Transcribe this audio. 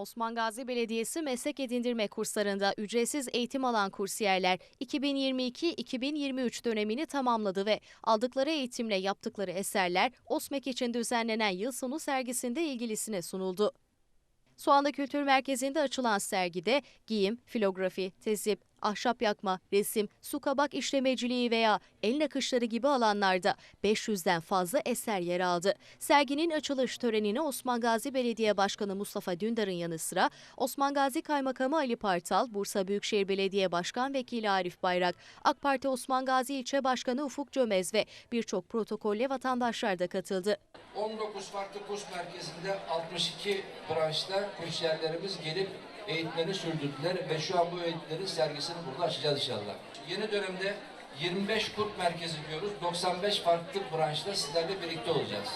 Osman Gazi Belediyesi meslek edindirme kurslarında ücretsiz eğitim alan kursiyerler 2022-2023 dönemini tamamladı ve aldıkları eğitimle yaptıkları eserler OSMEK için düzenlenen yıl sonu sergisinde ilgilisine sunuldu. Soğanlı Kültür Merkezi'nde açılan sergide giyim, filografi, tezip, ahşap yakma, resim, su kabak işlemeciliği veya el nakışları gibi alanlarda 500'den fazla eser yer aldı. Serginin açılış törenine Osman Gazi Belediye Başkanı Mustafa Dündar'ın yanı sıra Osman Gazi Kaymakamı Ali Partal, Bursa Büyükşehir Belediye Başkan Vekili Arif Bayrak, AK Parti Osman Gazi İlçe Başkanı Ufuk Cömez ve birçok protokolle vatandaşlar da katıldı. 19 farklı kurs merkezinde 62 branşta kursiyerlerimiz gelip eğitimlerini sürdürdüler ve şu an bu eğitimlerin sergisini burada açacağız inşallah. Yeni dönemde 25 kurt merkezi diyoruz. 95 farklı branşta sizlerle birlikte olacağız.